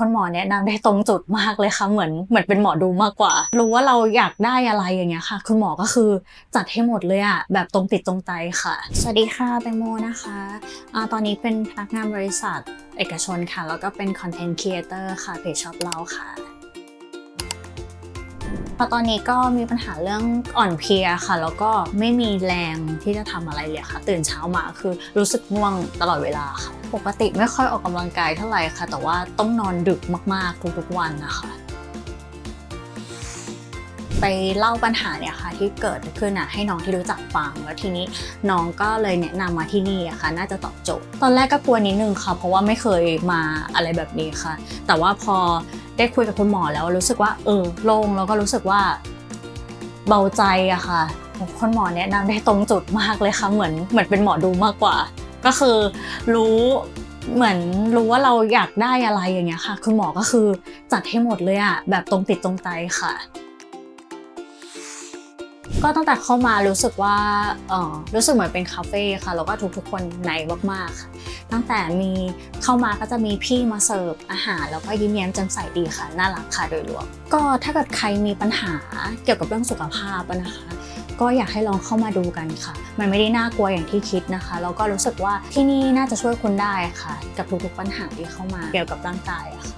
คุณหมอแนะนำได้ตรงจุดมากเลยค่ะ เหมือนเหมือนเป็นหมอดูมากกว่า รู้ว่าเราอยากได้อะไรอย่างเงี้ยค่ะ คุณหมอก็คือจัดให้หมดเลยอะแบบตรงติดตรงใจค่ะ สวัสดีค่ะแตงโมนะคะอะตอนนี้เป็นพนักงานบริษัทเอกชนค่ะ แล้วก็เป็นคอนเทนต์ครีเอเตอร์ค่ะเพจช็อปเราค่ะ พอตอนนี้ก็มีปัญหาเรื่องอ่อนเพลียค่ะ แล้วก็ไม่มีแรงที่จะทำอะไรเลยค่ะ ตื่นเช้ามาคือรู้สึกง่วงตลอดเวลาค่ะ ปกติไม่ค่อยออกกำลังกายเท่าไหร่ค่ะ แต่ว่าต้องนอนดึกมากๆทุกๆวันนะคะไปเล่าปัญหาเนี่ยค่ะที่เกิดขึ้นอะให้น้องที่รู้จักฟัง แล้วทีนี้น้องก็เลยแนะนำมาที่นี่อะค่ะ น่าจะตอบโจทย์ตอนแรกก็กลัวนิดนึงค่ะ เพราะว่าไม่เคยมาอะไรแบบนี้ค่ะ แต่ว่าพอ ได้คุยกับคุณหมอแล้วรู้สึกว่าเออโล่งแล้วก็รู้สึกว่าเบาใจอะค่ะคุณหมอแนะนำได้ตรงจุดมากเลยค่ะเหมือนเหมือนเป็นหมอดูมากกว่า ก็คือรู้เหมือนรู้ว่าเราอยากได้อะไรอย่างเงี้ยค่ะ คุณหมอก็คือจัดให้หมดเลยอะแบบตรงติดตรงใจค่ะ ก็ตั้งแต่เข้ามารู้สึกว่าเออรู้สึกเหมือนเป็นคาเฟ่ค่ะแล้วก็ทุกๆคนในมากๆค่ะ ตั้งแต่มีเข้ามาก็จะมีพี่มาเสิร์ฟอาหาร แล้วก็ยิ้มแย้มแจ่มใสดีค่ะ น่ารักค่ะโดยรวม ก็ถ้าเกิดใครมีปัญหาเกี่ยวกับเรื่องสุขภาพนะคะ ก็อยากให้ลองเข้ามาดูกันค่ะ มันไม่ได้น่ากลัวอย่างที่คิดนะคะ แล้วก็รู้สึกว่าที่นี่น่าจะช่วยคุณได้ค่ะ กับทุกๆปัญหาที่เข้ามาเกี่ยวกับร่างกายอะค่ะ